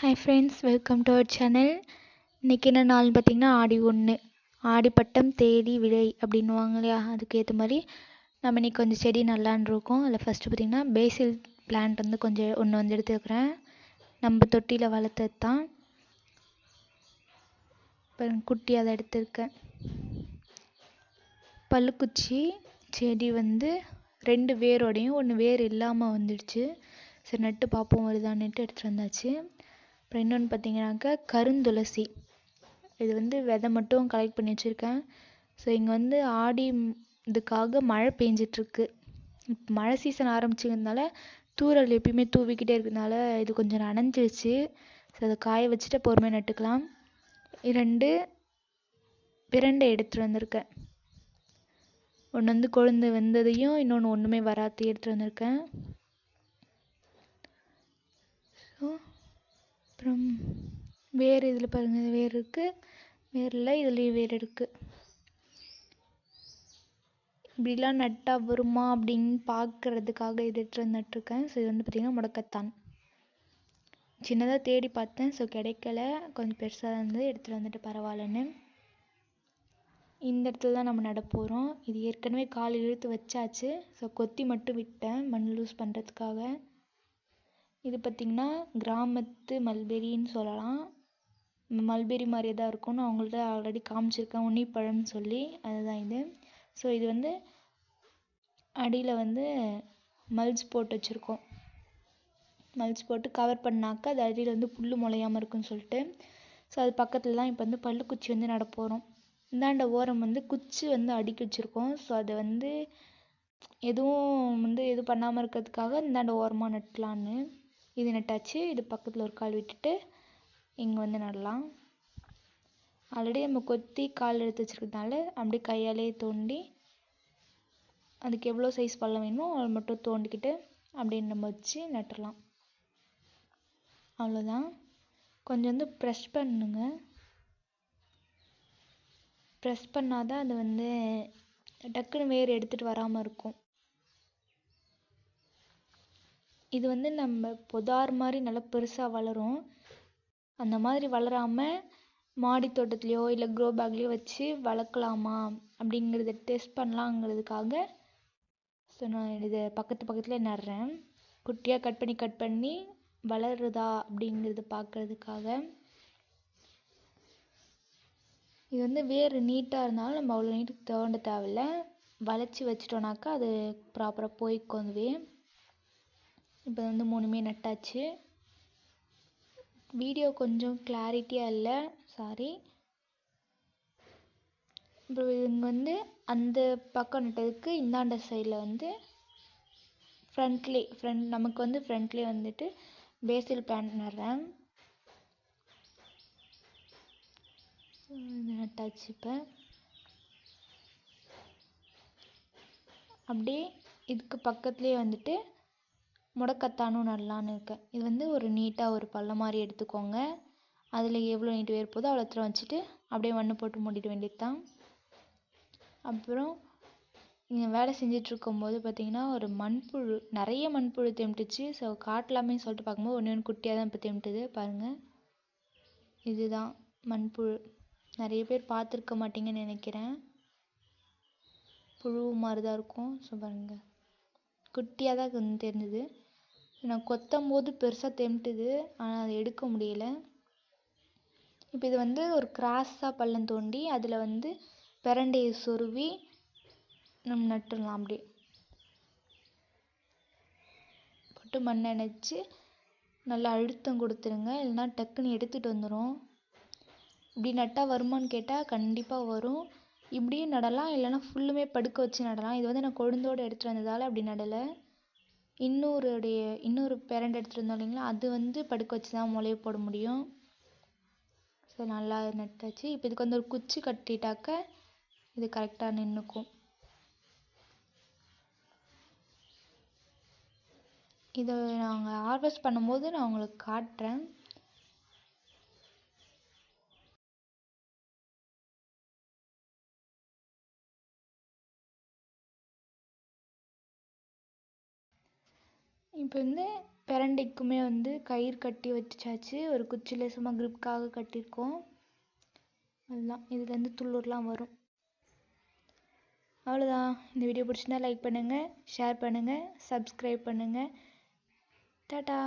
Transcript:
Hi friends welcome to our channel இன்றைக்கி என்ன நாள்னு பார்த்திங்கன்னா ஆடி ஒன்று ஆடிப்பட்டம் தேடி விதை அப்படின்னுவாங்க இல்லையா? அதுக்கு ஏற்ற மாதிரி நம்ம இன்றைக்கி கொஞ்சம் செடி நல்லான்ருக்கோம் அதில் ஃபஸ்ட்டு பார்த்திங்கன்னா பேசில் பிளான்ட் வந்து கொஞ்சம் ஒன்று வந்து எடுத்துருக்குறேன். நம்ம தொட்டியில் வளர்த்தது தான். குட்டி அதை எடுத்திருக்கேன். பல்லுக்குச்சி செடி வந்து ரெண்டு வேரோடையும் ஒன்று வேர் இல்லாமல் வந்துடுச்சு. சரி நட்டு பார்ப்போம் வருதான்னுட்டு எடுத்துகிட்டு வந்தாச்சு. அப்புறம் இன்னொன்று பார்த்தீங்கன்னாக்கா கருந்துளசி. இது வந்து விதை மட்டும் கலெக்ட் பண்ணி வச்சுருக்கேன். ஸோ இங்கே வந்து ஆடி இதுக்காக மழை பெஞ்சிட்ருக்கு. மழை சீசன் ஆரம்பிச்சதுனால தூரல் எப்பயுமே தூவிக்கிட்டே இருக்கிறதுனால இது கொஞ்சம் நனைஞ்சிருச்சு. ஸோ அதை காய வச்சுட்டு பொறுமையாக நட்டுக்கலாம். இரண்டு பிரண்டை எடுத்துகிட்டு வந்திருக்கேன். ஒன்று வந்து கொழுந்து வெந்ததையும் இன்னொன்று ஒன்றுமே வராத்தையும் எடுத்துகிட்டு வந்திருக்கேன் ஸோ அப்புறம் வேர் இதில் பாருங்கள் வேர் இருக்குது வேரில் இதுலேயும் வேர் இருக்குது இப்படிலாம் நட்டால் வருமா அப்படின்னு பார்க்குறதுக்காக இது எடுத்துகிட்டு வந்து நட்டுருக்கேன் ஸோ இது வந்து பார்த்திங்கன்னா முடக்கத்தான். சின்னதாக தேடி பார்த்தேன். ஸோ கிடைக்கல. கொஞ்சம் பெருசாக இருந்து எடுத்துகிட்டு வந்துட்டு பரவாயில்லன்னு. இந்த இடத்துல தான் நம்ம நட போகிறோம் இது ஏற்கனவே கால் இழுத்து வச்சாச்சு. ஸோ கொத்தி மட்டும் விட்டேன் மண் லூஸ் பண்ணுறதுக்காக இது பார்த்திங்கன்னா கிராமத்து மல்பெரின்னு சொல்லலாம். மல்பெரி மாதிரியே தான் இருக்கும்னு அவங்கள்ட்ட ஆல்ரெடி காமிச்சிருக்கேன். உன்னிப்பழம்னு சொல்லி. அதுதான் இது. ஸோ இது வந்து அடியில் வந்து மல்ச் போட்டு வச்சுருக்கோம். மல்ச் போட்டு கவர் பண்ணாக்கா அது அடியில் வந்து புல் முளையாமல் இருக்குன்னு சொல்லிட்டு. ஸோ அது பக்கத்தில் தான் இப்போ வந்து பல்லுக்குச்சி வந்து நட போகிறோம் இந்தாண்ட ஓரம் வந்து குச்சி வந்து அடுக்கி வச்சுருக்கோம். ஸோ அதை வந்து எதுவும் வந்து எதுவும் பண்ணாமல் இருக்கிறதுக்காக இந்தாண்ட ஓரமாக நட்டலான்னு. இது நட்டாச்சு. இது பக்கத்தில் ஒரு கால் விட்டுட்டு இங்கே வந்து நடலாம். ஆல்ரெடி நம்ம கொத்தி கால் எடுத்து வச்சுருக்கிறதுனால அப்படியே கையாலே தோண்டி அதுக்கு எவ்வளோ சைஸ் பள்ளம் வேணுமோ அதை மட்டும் தோண்டிக்கிட்டு அப்படியே நம்ம வச்சு நட்டுடலாம் அவ்வளோதான். கொஞ்சம் வந்து ப்ரெஷ் பண்ணுங்க. ப்ரெஸ் பண்ணால் தான் அது வந்து டக்குன்னு வேர் எடுத்துகிட்டு வராமல் இருக்கும். இது வந்து நம்ம புதார் மாதிரி நல்லா பெருசாக வளரும். அந்த மாதிரி வளராமல் மாடி தோட்டத்துலேயோ இல்லை க்ரோ பேக்லேயோ வச்சு வளர்க்கலாமா அப்படிங்கிறத டெஸ்ட் பண்ணலாங்கிறதுக்காக ஸோ நான் இதை பக்கத்து பக்கத்தில் நடுறேன். குட்டியாக கட் பண்ணி கட் பண்ணி வளருதா அப்படிங்கிறத பார்க்குறதுக்காக இது வந்து வேர் நீட்டாக இருந்தாலும் நம்ம அவ்வளோ நீட்டு தோண்ட தேவையில்ல. வளைச்சி வச்சிட்டோனாக்கா அது ப்ராப்பராக போய்க்கும் அதுவே இப்போ வந்து மூணுமே நட்டாச்சு. வீடியோ கொஞ்சம் கிளாரிட்டியாக இல்லை. சாரி அப்புறம் இங்கே வந்து அந்த பக்கம் நட்டதுக்கு இந்தாண்ட சைடில் வந்து ஃப்ரண்ட்லி ஃப்ரண்ட் நமக்கு வந்து ஃப்ரண்ட்லேயே வந்துட்டு பேசில் பிளான் நடுறேன் இது நட்டாச்சு இப்போ. அப்படியே இதுக்கு பக்கத்துலேயே வந்துட்டு முடக்கத்தானும் நடலான்னு இருக்கேன். இது வந்து ஒரு நீட்டாக ஒரு பள்ளம் மாதிரி எடுத்துக்கோங்க. அதில் எவ்வளோ நீட்டு வேர் போதோ அவ்வளோ தூரம் வச்சுட்டு அப்படியே மண்ணு போட்டு மூடிட வேண்டியது தான் அப்புறம் இங்கே வேலை செஞ்சிட்ருக்கும்போது பார்த்திங்கன்னா ஒரு மண்புழு நிறைய மண்புழு தெம்பிட்டுச்சு ஸோ காட்டலாமே சொல்லிட்டு பார்க்கும்போது ஒன்று ஒன்று குட்டியாக தான் இப்போ தெம்பிட்டுது. பாருங்கள் இதுதான் மண்புழு. நிறைய பேர் பார்த்துருக்க மாட்டீங்கன்னு நினைக்கிறேன். புழு மாதிரி தான் இருக்கும். ஸோ பாருங்கள் குட்டியாக தான் தெரிஞ்சுது. நான் கொத்தும் போது பெருசாக தெம்பிட்டுது ஆனால் அதை எடுக்க முடியல. இப்போ இது வந்து ஒரு கிராஸாக பள்ளம் தோண்டி அதில் வந்து பிரண்டையை சொருவி நம்ம நட்டுடலாம் அப்படியே. போட்டு மண்ணை நினச்சி நல்லா அழுத்தம் கொடுத்துருங்க. இல்லைனா டக்குன்னு எடுத்துகிட்டு வந்துடும் இப்படி நட்டால் வருமான்னு கேட்டால் கண்டிப்பாக வரும். இப்படியும் நடலாம். இல்லைனா ஃபுல்லுமே படுக்க வச்சு நடலாம். இது வந்து நான் கொழுந்தோடு எடுத்துகிட்டு வந்ததால் அப்படி நடலை. இன்னொருடைய இன்னொரு பேரண்ட் எடுத்துகிட்டு வந்தோம் இல்லைங்களா? அது வந்து படுக்க வச்சு தான் முளைய போட முடியும். ஸோ நல்லா நட்டாச்சு. இப்போ இதுக்கு வந்து ஒரு குச்சி கட்டிட்டாக்க இது கரெக்டாக நின்றுக்கும் இதை நாங்கள் ஹார்வெஸ்ட் பண்ணும்போது நான் உங்களுக்கு காட்டுறேன். இப்போ வந்து பிரண்டைக்குமே வந்து கயிறு கட்டி வச்சாச்சு ஒரு குச்சியில் சும்மா க்ரிப்காக கட்டியிருக்கோம். அதுதான். இதுலேருந்து துள்ளூர்லாம் வரும். அவ்வளோதான் இந்த வீடியோ பிடிச்சிருந்தா லைக் பண்ணுங்கள் ஷேர் பண்ணுங்கள் சப்ஸ்கிரைப் பண்ணுங்கள் டாட்டா.